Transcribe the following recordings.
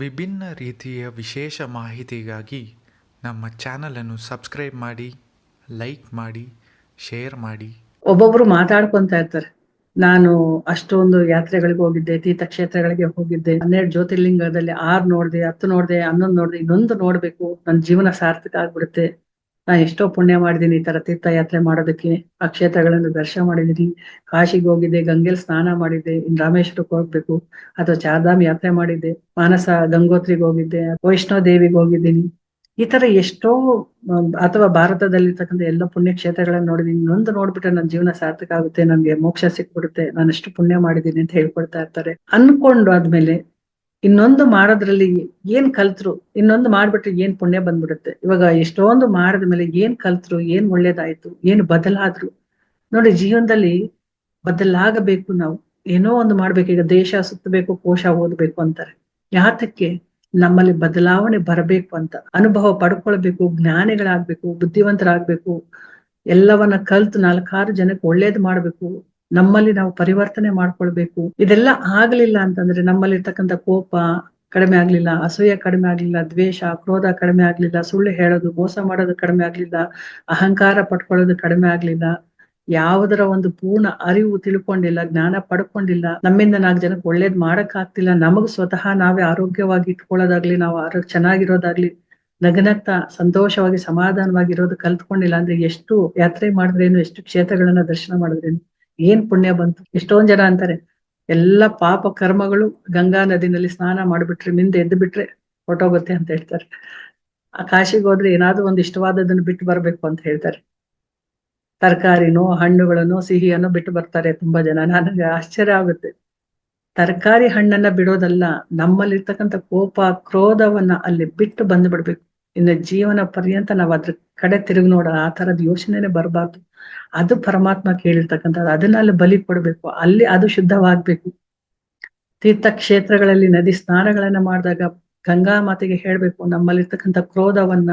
ವಿಭಿನ್ನ ರೀತಿಯ ವಿಶೇಷ ಮಾಹಿತಿಗಾಗಿ ನಮ್ಮ ಚಾನಲನ್ನು ಸಬ್ಸ್ಕ್ರೈಬ್ ಮಾಡಿ, ಲೈಕ್ ಮಾಡಿ, ಶೇರ್ ಮಾಡಿ. ಒಬ್ಬೊಬ್ರು ಮಾತಾಡ್ಕೊಂತ ಇರ್ತಾರೆ. ನಾನು ಅಷ್ಟೊಂದು ಯಾತ್ರೆಗಳಿಗೆ ಹೋಗಿದ್ದೆ, ತೀರ್ಥಕ್ಷೇತ್ರಗಳಿಗೆ ಹೋಗಿದ್ದೆ. ಹನ್ನೆರಡು ಜ್ಯೋತಿರ್ಲಿಂಗದಲ್ಲಿ ಆರ್ ನೋಡ್ದೆ, ಹತ್ತು ನೋಡ್ದೆ, ಹನ್ನೊಂದು ನೋಡ್ದೆ, ಇನ್ನೊಂದು ನೋಡ್ಬೇಕು. ನನ್ನ ಜೀವನ ಸಾರ್ಥಕ ಆಗ್ಬಿಡುತ್ತೆ. ನಾ ಎಷ್ಟೋ ಪುಣ್ಯ ಮಾಡಿದೀನಿ ಈ ತರ ತೀರ್ಥಯಾತ್ರೆ ಮಾಡೋದಕ್ಕೆ, ಆ ಕ್ಷೇತ್ರಗಳನ್ನು ದರ್ಶನ ಮಾಡಿದೀನಿ. ಕಾಶಿಗೆ ಹೋಗಿದ್ದೆ, ಗಂಗೆಲ್ ಸ್ನಾನ ಮಾಡಿದ್ದೆ, ಇನ್ ರಾಮೇಶ್ವರಕ್ಕೆ ಹೋಗ್ಬೇಕು, ಅಥವಾ ಚಾರ್ಧಾಮ್ ಯಾತ್ರೆ ಮಾಡಿದ್ದೆ, ಮಾನಸ ಗಂಗೋತ್ರಿಗೆ ಹೋಗಿದ್ದೆ, ವೈಷ್ಣೋ ದೇವಿಗೆ ಹೋಗಿದ್ದೀನಿ. ಈ ತರ ಎಷ್ಟೋ, ಅಥವಾ ಭಾರತದಲ್ಲಿರ್ತಕ್ಕಂಥ ಎಲ್ಲ ಪುಣ್ಯ ಕ್ಷೇತ್ರಗಳನ್ನ ನೋಡಿದೀನಿ. ನೊಂದು ನೋಡ್ಬಿಟ್ರೆ ನನ್ನ ಜೀವನ ಸಾರ್ಥಕ ಆಗುತ್ತೆ, ನನ್ಗೆ ಮೋಕ್ಷ ಸಿಕ್ಬಿಡುತ್ತೆ ನಾನು ಎಷ್ಟು ಪುಣ್ಯ ಮಾಡಿದೀನಿ ಅಂತ ಹೇಳ್ಕೊಡ್ತಾ ಇರ್ತಾರೆ. ಅನ್ಕೊಂಡು ಆದ್ಮೇಲೆ ಇನ್ನೊಂದು ಮಾಡೋದ್ರಲ್ಲಿ ಏನ್ ಕಲ್ತ್ರು, ಇನ್ನೊಂದು ಮಾಡ್ಬಿಟ್ರೆ ಏನ್ ಪುಣ್ಯ ಬಂದ್ಬಿಡುತ್ತೆ? ಇವಾಗ ಎಷ್ಟೊಂದು ಮಾಡಿದ ಮೇಲೆ ಏನ್ ಕಲ್ತ್ರು, ಏನ್ ಒಳ್ಳೇದಾಯ್ತು, ಏನ್ ಬದಲಾದ್ರು? ನೋಡಿ, ಜೀವನದಲ್ಲಿ ಬದಲಾಗಬೇಕು ನಾವು. ಏನೋ ಒಂದು ಮಾಡ್ಬೇಕು, ಈಗ ದೇಶ ಸುತ್ತಬೇಕು, ಕೋಶ ಓದ್ಬೇಕು ಅಂತಾರೆ. ಯಾತಕ್ಕೆ? ನಮ್ಮಲ್ಲಿ ಬದಲಾವಣೆ ಬರಬೇಕು ಅಂತ. ಅನುಭವ ಪಡ್ಕೊಳ್ಬೇಕು, ಜ್ಞಾನಿಗಳಾಗ್ಬೇಕು, ಬುದ್ಧಿವಂತರಾಗ್ಬೇಕು. ಎಲ್ಲವನ್ನ ಕಲ್ತು ನಾಲ್ಕಾರು ಜನಕ್ಕೆ ಒಳ್ಳೇದ್ ಮಾಡ್ಬೇಕು. ನಮ್ಮಲ್ಲಿ ನಾವು ಪರಿವರ್ತನೆ ಮಾಡ್ಕೊಳ್ಬೇಕು. ಇದೆಲ್ಲ ಆಗ್ಲಿಲ್ಲ ಅಂತಂದ್ರೆ ನಮ್ಮಲ್ಲಿ ಇರ್ತಕ್ಕಂಥ ಕೋಪ ಕಡಿಮೆ ಆಗ್ಲಿಲ್ಲ, ಅಸೂಯೆ ಕಡಿಮೆ ಆಗ್ಲಿಲ್ಲ, ದ್ವೇಷ, ಕ್ರೋಧ ಕಡಿಮೆ ಆಗ್ಲಿಲ್ಲ, ಸುಳ್ಳು ಹೇಳೋದು, ಮೋಸ ಮಾಡೋದು ಕಡಿಮೆ ಆಗ್ಲಿಲ್ಲ, ಅಹಂಕಾರ ಪಟ್ಕೊಳ್ಳೋದು ಕಡಿಮೆ ಆಗ್ಲಿಲ್ಲ, ಯಾವುದರ ಒಂದು ಪೂರ್ಣ ಅರಿವು ತಿಳ್ಕೊಂಡಿಲ್ಲ, ಜ್ಞಾನ ಪಡ್ಕೊಂಡಿಲ್ಲ, ನಮ್ಮಿಂದ ನಾಲ್ಕು ಜನಕ್ಕೆ ಒಳ್ಳೇದ್ ಮಾಡಕ್ ಆಗ್ತಿಲ್ಲ ನಮಗ್ ಸ್ವತಃ ನಾವೇ ಆರೋಗ್ಯವಾಗಿ ಇಟ್ಕೊಳ್ಳೋದಾಗ್ಲಿ, ನಾವು ಆರೋಗ್ಯ ಚೆನ್ನಾಗಿರೋದಾಗ್ಲಿ, ನಗನಗ್ತಾ ಸಂತೋಷವಾಗಿ ಸಮಾಧಾನವಾಗಿ ಇರೋದು ಕಲ್ತ್ಕೊಂಡಿಲ್ಲ ಅಂದ್ರೆ ಎಷ್ಟು ಯಾತ್ರೆ ಮಾಡಿದ್ರೇನು, ಎಷ್ಟು ಕ್ಷೇತ್ರಗಳನ್ನ ದರ್ಶನ ಮಾಡಿದ್ರೇನು? ಏನ್ ಪುಣ್ಯ ಬಂತು? ಎಷ್ಟೊಂದ್ ಜನ ಅಂತಾರೆ, ಎಲ್ಲ ಪಾಪ ಕರ್ಮಗಳು ಗಂಗಾ ನದಿನಲ್ಲಿ ಸ್ನಾನ ಮಾಡ್ಬಿಟ್ರೆ ಮಿಂದೆ ಎದ್ದು ಬಿಟ್ರೆ ಹೊಟ್ಟೋಗುತ್ತೆ ಅಂತ ಹೇಳ್ತಾರೆ. ಆ ಕಾಶಿಗೆ ಹೋದ್ರೆ ಏನಾದ್ರೂ ಒಂದು ಇಷ್ಟವಾದದನ್ನು ಬಿಟ್ಟು ಬರ್ಬೇಕು ಅಂತ ಹೇಳ್ತಾರೆ. ತರಕಾರಿನೋ, ಹಣ್ಣುಗಳನ್ನು, ಸಿಹಿಯನ್ನು ಬಿಟ್ಟು ಬರ್ತಾರೆ ತುಂಬಾ ಜನ. ನನಗೆ ಆಶ್ಚರ್ಯ ಆಗುತ್ತೆ. ತರಕಾರಿ ಹಣ್ಣನ್ನ ಬಿಡೋದಲ್ಲ, ನಮ್ಮಲ್ಲಿರ್ತಕ್ಕಂಥ ಕೋಪ, ಕ್ರೋಧವನ್ನ ಅಲ್ಲಿ ಬಿಟ್ಟು ಬಂದು ಬಿಡ್ಬೇಕು ಇನ್ನು ಜೀವನ ಪರ್ಯಂತ ನಾವು ಅದ್ರ ಕಡೆ ತಿರುಗಿ ನೋಡೋಣ ಆ ತರದ ಯೋಚನೆನೆ ಬರಬಾರ್ದು. ಅದು ಪರಮಾತ್ಮ ಕೇಳಿರ್ತಕ್ಕಂಥದ್ದು, ಅದನ್ನ ಅಲ್ಲಿ ಬಲಿ ಕೊಡಬೇಕು, ಅಲ್ಲಿ ಅದು ಶುದ್ಧವಾಗ್ಬೇಕು. ತೀರ್ಥ ಕ್ಷೇತ್ರಗಳಲ್ಲಿ ನದಿ ಸ್ನಾನಗಳನ್ನ ಮಾಡಿದಾಗ ಗಂಗಾ ಮಾತೆಗೆ ಹೇಳ್ಬೇಕು, ನಮ್ಮಲ್ಲಿರ್ತಕ್ಕಂಥ ಕ್ರೋಧವನ್ನ,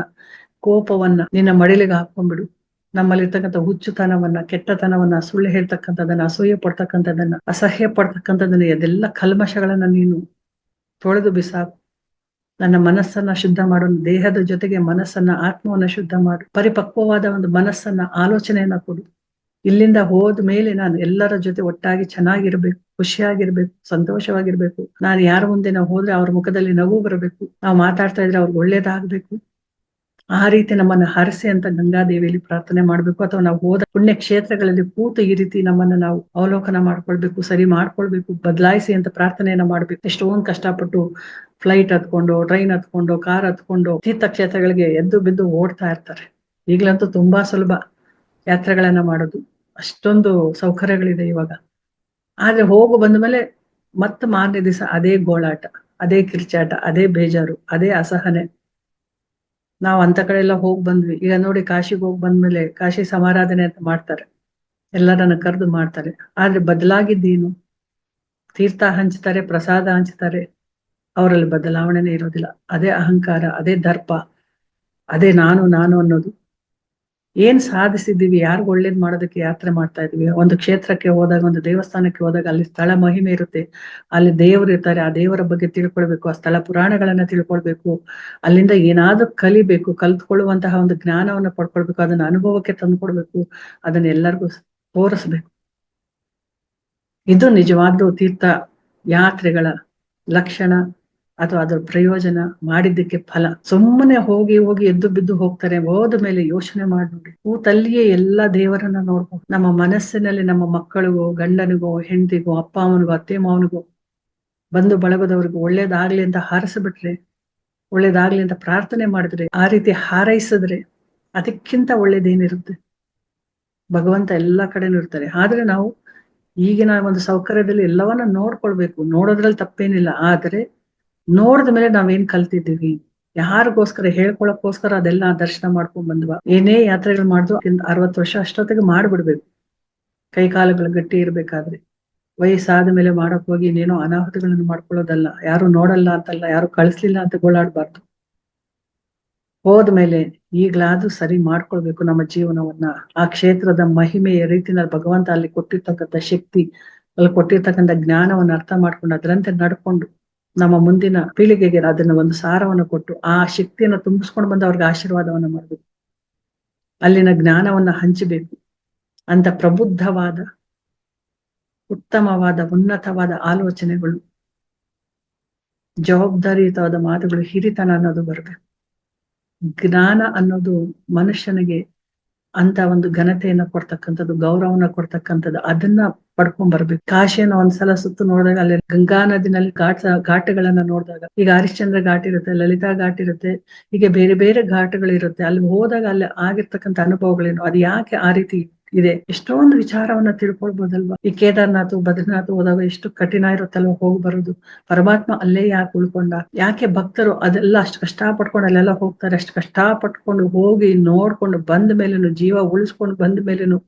ಕೋಪವನ್ನ ನಿನ್ನ ಮಡಿಲಿಗೆ ಹಾಕೊಂಡ್ಬಿಡು ನಮ್ಮಲ್ಲಿರ್ತಕ್ಕಂಥ ಹುಚ್ಚುತನವನ್ನ, ಕೆಟ್ಟತನವನ್ನ, ಸುಳ್ಳು ಹೇಳ್ತಕ್ಕಂಥದನ್ನ ಅಸೂಯೆ ಪಡ್ತಕ್ಕಂಥದನ್ನ ಅಸಹ್ಯ ಪಡ್ತಕ್ಕಂಥದನ್ನ ಅದೆಲ್ಲ ಕಲ್ಮಶಗಳನ್ನ ನೀನು ತೊಳೆದು ಬಿಸಾಕು. ನನ್ನ ಮನಸ್ಸನ್ನ ಶುದ್ಧ ಮಾಡು ದೇಹದ ಜೊತೆಗೆ ಮನಸ್ಸನ್ನ, ಆತ್ಮವನ್ನ ಶುದ್ಧ ಮಾಡು. ಪರಿಪಕ್ವವಾದ ಒಂದು ಮನಸ್ಸನ್ನ, ಆಲೋಚನೆಯನ್ನ ಕೊಡು. ಇಲ್ಲಿಂದ ಹೋದ ಮೇಲೆ ನಾನು ಎಲ್ಲರ ಜೊತೆ ಒಟ್ಟಾಗಿ ಚೆನ್ನಾಗಿರ್ಬೇಕು, ಖುಷಿಯಾಗಿರ್ಬೇಕು, ಸಂತೋಷವಾಗಿರ್ಬೇಕು. ನಾನು ಯಾರ ಮುಂದೆ ನಾವು ಹೋದ್ರೆ ಅವ್ರ ಮುಖದಲ್ಲಿ ನಗು ಬರಬೇಕು. ನಾವು ಮಾತಾಡ್ತಾ ಇದ್ರೆ ಅವ್ರಿಗೆ ಒಳ್ಳೇದಾಗ್ಬೇಕು. ಆ ರೀತಿ ನಮ್ಮನ್ನ ಹರಿಸಿ ಅಂತ ಗಂಗಾದೇವಿಯಲ್ಲಿ ಪ್ರಾರ್ಥನೆ ಮಾಡ್ಬೇಕು ಅಥವಾ ನಾವು ಹೋದ ಪುಣ್ಯ ಕ್ಷೇತ್ರಗಳಲ್ಲಿ ಕೂತು ಈ ರೀತಿ ನಮ್ಮನ್ನ ನಾವು ಅವಲೋಕನ ಮಾಡ್ಕೊಳ್ಬೇಕು, ಸರಿ ಮಾಡ್ಕೊಳ್ಬೇಕು, ಬದಲಾಯಿಸಿ ಅಂತ ಪ್ರಾರ್ಥನೆಯನ್ನ ಮಾಡ್ಬೇಕು. ಎಷ್ಟೊಂದು ಕಷ್ಟಪಟ್ಟು ಫ್ಲೈಟ್ ಹತ್ಕೊಂಡು ಟ್ರೈನ್ ಹತ್ಕೊಂಡು ಕಾರ್ ಹತ್ಕೊಂಡು ತೀರ್ಥಕ್ಷೇತ್ರಗಳಿಗೆ ಎದ್ದು ಬಿದ್ದು ಓಡ್ತಾ ಇರ್ತಾರೆ. ಈಗ್ಲಂತೂ ತುಂಬಾ ಸುಲಭ ಯಾತ್ರೆಗಳನ್ನ ಮಾಡೋದು. ಅಷ್ಟೊಂದು ಸೌಕರ್ಯಗಳಿದೆ ಇವಾಗ. ಆದ್ರೆ ಹೋಗು ಬಂದ ಮೇಲೆ ಮತ್ತೆ ಮಾರನೇ ದಿವಸ ಅದೇ ಗೋಳಾಟ, ಅದೇ ಕಿರ್ಚಾಟ, ಅದೇ ಬೇಜಾರು, ಅದೇ ಅಸಹನೆ. ನಾವು ಅಂತ ಕಡೆ ಎಲ್ಲ ಹೋಗ್ ಬಂದ್ವಿ. ಈಗ ನೋಡಿ ಕಾಶಿಗೆ ಹೋಗ್ ಬಂದ್ಮೇಲೆ ಕಾಶಿ ಸಮಾರಾಧನೆ ಅಂತ ಮಾಡ್ತಾರೆ. ಎಲ್ಲರನ್ನ ಕರೆದು ಮಾಡ್ತಾರೆ. ಆದ್ರೆ ಬದಲಾಗಿದ್ದೇನು? ತೀರ್ಥ ಹಂಚ್ತಾರೆ, ಪ್ರಸಾದ ಹಂಚ್ತಾರೆ. ಅವರಲ್ಲಿ ಬದಲಾವಣೆನೇ ಇರೋದಿಲ್ಲ. ಅದೇ ಅಹಂಕಾರ, ಅದೇ ದರ್ಪ, ಅದೇ ನಾನು ನಾನು ಅನ್ನೋದು. ಏನ್ ಸಾಧಿಸಿದ್ದೀವಿ ಯಾರಿಗೂ ಒಳ್ಳೇದ್ ಮಾಡೋದಕ್ಕೆ ಯಾತ್ರೆ ಮಾಡ್ತಾ ಇದೀವಿ? ಒಂದು ಕ್ಷೇತ್ರಕ್ಕೆ ಹೋದಾಗ, ಒಂದು ದೇವಸ್ಥಾನಕ್ಕೆ ಹೋದಾಗ ಅಲ್ಲಿ ಸ್ಥಳ ಮಹಿಮೆ ಇರುತ್ತೆ. ಅಲ್ಲಿ ದೇವರು ಇರ್ತಾರೆ, ಆ ದೇವರ ಬಗ್ಗೆ ತಿಳ್ಕೊಳ್ಬೇಕು, ಆ ಸ್ಥಳ ಪುರಾಣಗಳನ್ನ ತಿಳ್ಕೊಳ್ಬೇಕು, ಅಲ್ಲಿಂದ ಏನಾದ್ರೂ ಕಲಿಬೇಕು, ಕಲ್ತ್ಕೊಳ್ಳುವಂತಹ ಒಂದು ಜ್ಞಾನವನ್ನ ಪಡ್ಕೊಳ್ಬೇಕು, ಅದನ್ನ ಅನುಭವಕ್ಕೆ ತಂದ್ಕೊಡ್ಬೇಕು, ಅದನ್ನ ಎಲ್ಲರಿಗೂ ತೋರಿಸ್ಬೇಕು. ಇದು ನಿಜವಾದ ತೀರ್ಥ ಯಾತ್ರೆಗಳ ಲಕ್ಷಣ. ಅಥವಾ ಅದರ ಪ್ರಯೋಜನ ಮಾಡಿದ್ದಕ್ಕೆ ಫಲ. ಸುಮ್ಮನೆ ಹೋಗಿ ಹೋಗಿ ಎದ್ದು ಬಿದ್ದು ಹೋಗ್ತಾರೆ. ಹೋದ ಮೇಲೆ ಯೋಚನೆ ಮಾಡಿ ಹೂ ಕೂತಲ್ಲಿಯೇ ಎಲ್ಲಾ ದೇವರನ್ನ ನೋಡ್ಬೋದು. ನಮ್ಮ ಮನಸ್ಸಿನಲ್ಲಿ ನಮ್ಮ ಮಕ್ಕಳಿಗೋ, ಗಂಡನಿಗೋ, ಹೆಂಡತಿಗೋ, ಅಪ್ಪ ಅವನಿಗೋ ಅತ್ತೆ ಮಾವನಿಗೋ, ಬಂಧು ಬಳಗದವ್ರಿಗೂ, ಒಳ್ಳೇದಾಗ್ಲಿ ಅಂತ ಹಾರಿಸ್ಬಿಟ್ರೆ, ಒಳ್ಳೇದಾಗ್ಲಿ ಅಂತ ಪ್ರಾರ್ಥನೆ ಮಾಡಿದ್ರೆ, ಆ ರೀತಿ ಹಾರೈಸಿದ್ರೆ ಅದಕ್ಕಿಂತ ಒಳ್ಳೇದೇನಿರುತ್ತೆ? ಭಗವಂತ ಎಲ್ಲಾ ಕಡೆನೂ ಇರ್ತಾರೆ. ಆದ್ರೆ ನಾವು ಈಗಿನ ಒಂದು ಸೌಕರ್ಯದಲ್ಲಿ ಎಲ್ಲವನ್ನ ನೋಡ್ಕೊಳ್ಬೇಕು. ನೋಡೋದ್ರಲ್ಲಿ ತಪ್ಪೇನಿಲ್ಲ. ಆದ್ರೆ ನೋಡಿದ ಮೇಲೆ ನಾವೇನ್ ಕಲ್ತಿದ್ದೀವಿ? ಯಾರಿಗೋಸ್ಕರ ಹೇಳ್ಕೊಳಕ್ಕೋಸ್ಕರ ಅದೆಲ್ಲ ದರ್ಶನ ಮಾಡ್ಕೊಂಡ್ ಬಂದ್ವ? ಏನೇ ಯಾತ್ರೆಗಳು ಮಾಡಿದ್ವು ಅರವತ್ತು ವರ್ಷ ಅಷ್ಟೊತ್ತಿಗೆ ಮಾಡ್ಬಿಡ್ಬೇಕು. ಕೈ ಕಾಲುಗಳು ಗಟ್ಟಿ ಇರ್ಬೇಕಾದ್ರೆ. ವಯಸ್ಸಾದ ಮೇಲೆ ಮಾಡಕ್ ಹೋಗಿ ಇನ್ನೇನೋ ಅನಾಹುತಗಳನ್ನು ಮಾಡ್ಕೊಳ್ಳೋದಲ್ಲ. ಯಾರು ನೋಡಲ್ಲ ಅಂತಲ್ಲ, ಯಾರು ಕಳಿಸ್ಲಿಲ್ಲ ಅಂತ ಗೋಳಾಡ್ಬಾರ್ದು. ಹೋದ್ಮೇಲೆ ಈಗ್ಲಾದ್ರೂ ಸರಿ ಮಾಡ್ಕೊಳ್ಬೇಕು ನಮ್ಮ ಜೀವನವನ್ನ. ಆ ಕ್ಷೇತ್ರದ ಮಹಿಮೆಯ ರೀತಿನಲ್ಲಿ ಭಗವಂತ ಅಲ್ಲಿ ಕೊಟ್ಟಿರ್ತಕ್ಕಂಥ ಶಕ್ತಿ, ಅಲ್ಲಿ ಕೊಟ್ಟಿರ್ತಕ್ಕಂಥ ಜ್ಞಾನವನ್ನ ಅರ್ಥ ಮಾಡ್ಕೊಂಡು ಅದರಂತೆ ನಡ್ಕೊಂಡು ನಮ್ಮ ಮುಂದಿನ ಪೀಳಿಗೆಗೆ ಅದನ್ನ ಒಂದು ಸಾರವನ್ನು ಕೊಟ್ಟು ಆ ಶಕ್ತಿಯನ್ನು ತುಂಬಿಸ್ಕೊಂಡು ಬಂದು ಅವ್ರಿಗೆ ಆಶೀರ್ವಾದವನ್ನ ಮಾಡಬೇಕು. ಅಲ್ಲಿನ ಜ್ಞಾನವನ್ನ ಹಂಚಬೇಕು. ಅಂತ ಪ್ರಬುದ್ಧವಾದ, ಉತ್ತಮವಾದ, ಉನ್ನತವಾದ ಆಲೋಚನೆಗಳು, ಜವಾಬ್ದಾರಿಯುತವಾದ ಮಾತುಗಳು ಹಿರಿತನ ಅನ್ನೋದು ಬರಬೇಕು. ಜ್ಞಾನ ಅನ್ನೋದು ಮನುಷ್ಯನಿಗೆ ಅಂತ ಒಂದು ಘನತೆಯನ್ನ ಕೊಡ್ತಕ್ಕಂಥದ್ದು ಗೌರವನ ಕೊಡ್ತಕ್ಕಂಥದ್ದು, ಅದನ್ನ ಪಡ್ಕೊಂಡ್ ಬರ್ಬೇಕು. ಕಾಶಿಯನ್ನು ಒಂದ್ಸಲ ಸುತ್ತು ನೋಡಿದಾಗ ಅಲ್ಲಿ ಗಂಗಾ ನದಿನಲ್ಲಿ ಘಾಟ್ ಘಾಟ್ಗಳನ್ನ ನೋಡಿದಾಗ, ಈಗ ಹರಿಶ್ಚಂದ್ರ ಘಾಟ್ ಇರುತ್ತೆ, ಲಲಿತಾ ಘಾಟ್ ಇರುತ್ತೆ, ಹೀಗೆ ಬೇರೆ ಬೇರೆ ಘಾಟ್ಗಳಿರುತ್ತೆ. ಅಲ್ಲಿ ಹೋದಾಗ ಅಲ್ಲಿ ಆಗಿರ್ತಕ್ಕಂಥ ಅನುಭವಗಳೇನು, ಅದು ಯಾಕೆ ಆ ರೀತಿ ಇದೆ. ಎಷ್ಟೊಂದು ವಿಚಾರವನ್ನ ತಿಳ್ಕೊಳ್ಬೋದಲ್ವಾ? ಈ ಕೇದಾರ್ನಾಥ್ ಬದ್ರಿನಾಥ್ ಹೋದಾಗ ಎಷ್ಟು ಕಠಿಣ ಇರುತ್ತಲ್ವ ಹೋಗಿ ಬರೋದು? ಪರಮಾತ್ಮ ಅಲ್ಲೇ ಯಾಕೆ ಉಳ್ಕೊಂಡ? ಯಾಕೆ ಭಕ್ತರು ಅದೆಲ್ಲ ಅಷ್ಟು ಕಷ್ಟ ಪಟ್ಕೊಂಡು ಅಲ್ಲೆಲ್ಲ ಹೋಗ್ತಾರೆ? ಅಷ್ಟು ಕಷ್ಟ ಪಟ್ಕೊಂಡು ಹೋಗಿ ನೋಡ್ಕೊಂಡು ಬಂದ ಮೇಲೇನು, ಜೀವ ಉಳಿಸ್ಕೊಂಡು ಬಂದ ಮೇಲೇನು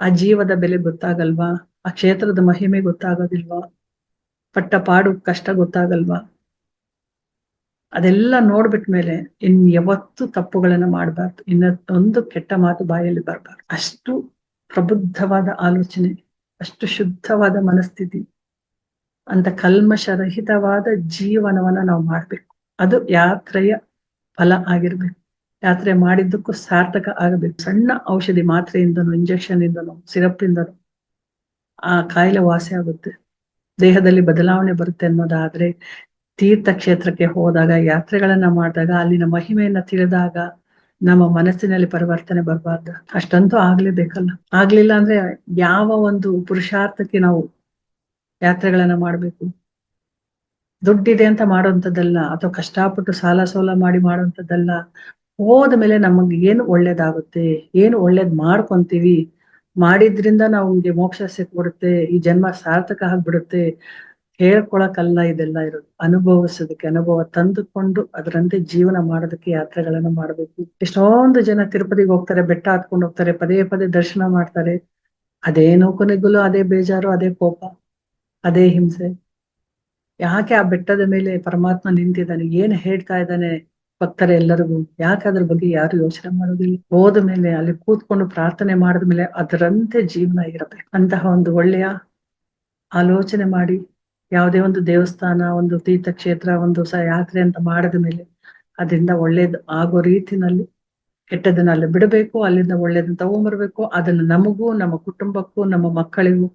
ಆ ಜೀವದ ಬೆಲೆ ಗೊತ್ತಾಗಲ್ವಾ? ಆ ಕ್ಷೇತ್ರದ ಮಹಿಮೆ ಗೊತ್ತಾಗೋದಿಲ್ವಾ? ಪಟ್ಟ ಪಾಡು ಕಷ್ಟ ಗೊತ್ತಾಗಲ್ವಾ? ಅದೆಲ್ಲ ನೋಡ್ಬಿಟ್ಮೇಲೆ ಇನ್ ಯಾವತ್ತು ತಪ್ಪುಗಳನ್ನ ಮಾಡಬಾರ್ದು. ಇನ್ನ ಒಂದು ಕೆಟ್ಟ ಮಾತು ಬಾಯಲ್ಲಿ ಬರಬಾರ್ದು. ಅಷ್ಟು ಪ್ರಬುದ್ಧವಾದ ಆಲೋಚನೆ, ಅಷ್ಟು ಶುದ್ಧವಾದ ಮನಸ್ಥಿತಿ, ಅಂತ ಕಲ್ಮಶರಹಿತವಾದ ಜೀವನವನ್ನ ನಾವು ಮಾಡ್ಬೇಕು. ಅದು ಯಾತ್ರೆಯ ಫಲ ಆಗಿರ್ಬೇಕು. ಯಾತ್ರೆ ಮಾಡಿದ್ದಕ್ಕೂ ಸಾರ್ಥಕ ಆಗಬೇಕು. ಸಣ್ಣ ಔಷಧಿ ಮಾತ್ರೆಯಿಂದನೂ ಇಂಜೆಕ್ಷನ್ ಇಂದನೂ ಸಿರಪ್ ಇಂದನೂ ಆ ಕಾಯಿಲೆ ವಾಸಿ ಆಗುತ್ತೆ. ದೇಹದಲ್ಲಿ ಬದಲಾವಣೆ ಬರುತ್ತೆ ಅನ್ನೋದಾದ್ರೆ ತೀರ್ಥಕ್ಷೇತ್ರಕ್ಕೆ ಹೋದಾಗ, ಯಾತ್ರೆಗಳನ್ನ ಮಾಡಿದಾಗ, ಅಲ್ಲಿನ ಮಹಿಮೆಯನ್ನ ತಿಳಿದಾಗ ನಮ್ಮ ಮನಸ್ಸಿನಲ್ಲಿ ಪರಿವರ್ತನೆ ಬರಬಾರ್ದು. ಅಷ್ಟಂತೂ ಆಗ್ಲೇಬೇಕಲ್ಲ. ಆಗ್ಲಿಲ್ಲ ಅಂದ್ರೆ ಯಾವ ಒಂದು ಪುರುಷಾರ್ಥಕ್ಕೆ ನಾವು ಯಾತ್ರೆಗಳನ್ನ ಮಾಡ್ಬೇಕು? ದುಡ್ಡಿದೆ ಅಂತ ಮಾಡುವಂಥದ್ದಲ್ಲ, ಅಥವಾ ಕಷ್ಟಪಟ್ಟು ಸಾಲ ಸೋಲ ಮಾಡಿ ಮಾಡುವಂಥದ್ದಲ್ಲ, ಹೋದ ಮೇಲೆ ನಮಗೆ ಏನು ಒಳ್ಳೇದಾಗುತ್ತೆ, ಏನು ಒಳ್ಳೇದ್ ಮಾಡ್ಕೊಂತೀವಿ, ಮಾಡಿದ್ರಿಂದ ನಮ್ಗೆ ಮೋಕ್ಷ ಸಿಕ್ಬಿಡುತ್ತೆ, ಈ ಜನ್ಮ ಸಾರ್ಥಕ ಆಗ್ಬಿಡುತ್ತೆ ಹೇಳ್ಕೊಳಕಲ್ಲ ಇದೆಲ್ಲ ಇರೋದು. ಅನುಭವಿಸೋದಕ್ಕೆ, ಅನುಭವ ತಂದುಕೊಂಡು ಅದರಂತೆ ಜೀವನ ಮಾಡೋದಕ್ಕೆ ಯಾತ್ರೆಗಳನ್ನ ಮಾಡಬೇಕು. ಎಷ್ಟೊಂದು ಜನ ತಿರುಪತಿಗೆ ಹೋಗ್ತಾರೆ, ಬೆಟ್ಟ ಹತ್ಕೊಂಡು ಹೋಗ್ತಾರೆ, ಪದೇ ಪದೇ ದರ್ಶನ ಮಾಡ್ತಾರೆ. ಅದೇ ನೌಕನಿಗೂ ಅದೇ ಬೇಜಾರು, ಅದೇ ಕೋಪ, ಅದೇ ಹಿಂಸೆ. ಯಾಕೆ ಆ ಬೆಟ್ಟದ ಮೇಲೆ ಪರಮಾತ್ಮ ನಿಂತಿದ್ದಾನೆ, ಏನ್ ಹೇಳ್ತಾ ಇದ್ದಾನೆ ಭಕ್ತರ ಎಲ್ಲರಿಗೂ? ಯಾಕೆ ಅದ್ರ ಬಗ್ಗೆ ಯಾರು ಯೋಚನೆ ಮಾಡೋದಿಲ್ಲ? ಹೋದ ಮೇಲೆ, ಅಲ್ಲಿ ಕೂತ್ಕೊಂಡು ಪ್ರಾರ್ಥನೆ ಮಾಡಿದ ಮೇಲೆ ಅದರಂತೆ ಜೀವನ ಇರಬೇಕು. ಅಂತಹ ಒಂದು ಒಳ್ಳೆಯ ಆಲೋಚನೆ ಮಾಡಿ ಯಾವುದೇ ಒಂದು ದೇವಸ್ಥಾನ, ಒಂದು ತೀರ್ಥಕ್ಷೇತ್ರ, ಒಂದು ಸ ಯಾತ್ರೆ ಅಂತ ಮಾಡಿದ ಮೇಲೆ ಅದರಿಂದ ಒಳ್ಳೇದು ಆಗೋ ರೀತಿನಲ್ಲಿ ಕೆಟ್ಟದನ್ನ ಅಲ್ಲಿ ಬಿಡಬೇಕು, ಅಲ್ಲಿಂದ ಒಳ್ಳೇದನ್ನ ತಗೊಂಡ್ಬರ್ಬೇಕು ಅದನ್ನ ನಮಗೂ, ನಮ್ಮ ಕುಟುಂಬಕ್ಕೂ, ನಮ್ಮ ಮಕ್ಕಳಿಗೂ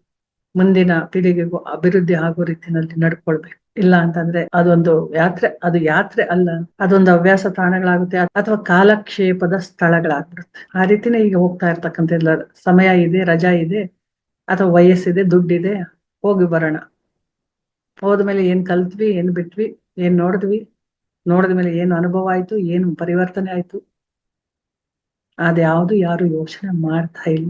ಮುಂದಿನ ಪೀಳಿಗೆಗೂ ಅಭಿವೃದ್ಧಿ ಆಗೋ ರೀತಿನಲ್ಲಿ ನಡ್ಕೊಳ್ಬೇಕು. ಇಲ್ಲ ಅಂತಂದ್ರೆ ಅದೊಂದು ಯಾತ್ರೆ, ಅದು ಯಾತ್ರೆ ಅಲ್ಲ, ಅದೊಂದು ಹವ್ಯಾಸ ತಾಣಗಳಾಗುತ್ತೆ ಅಥವಾ ಕಾಲಕ್ಷೇಪದ ಸ್ಥಳಗಳಾಗ್ಬಿಡುತ್ತೆ. ಆ ರೀತಿನೇ ಈಗ ಹೋಗ್ತಾ ಇರ್ತಕ್ಕಂಥ ಸಮಯ ಇದೆ, ರಜಾ ಇದೆ, ಅಥವಾ ವಯಸ್ಸಿದೆ, ದುಡ್ಡಿದೆ, ಹೋಗಿ ಬರೋಣ. ಹೋದ್ಮೇಲೆ ಏನ್ ಕಲ್ತ್ವಿ, ಏನ್ ಬಿಟ್ವಿ, ಏನ್ ನೋಡಿದ್ವಿ, ನೋಡಿದ್ಮೇಲೆ ಏನು ಅನುಭವ ಆಯ್ತು, ಏನು ಪರಿವರ್ತನೆ ಆಯ್ತು, ಅದ್ಯಾವುದು ಯಾರು ಯೋಚನೆ ಮಾಡ್ತಾ ಇಲ್ಲ.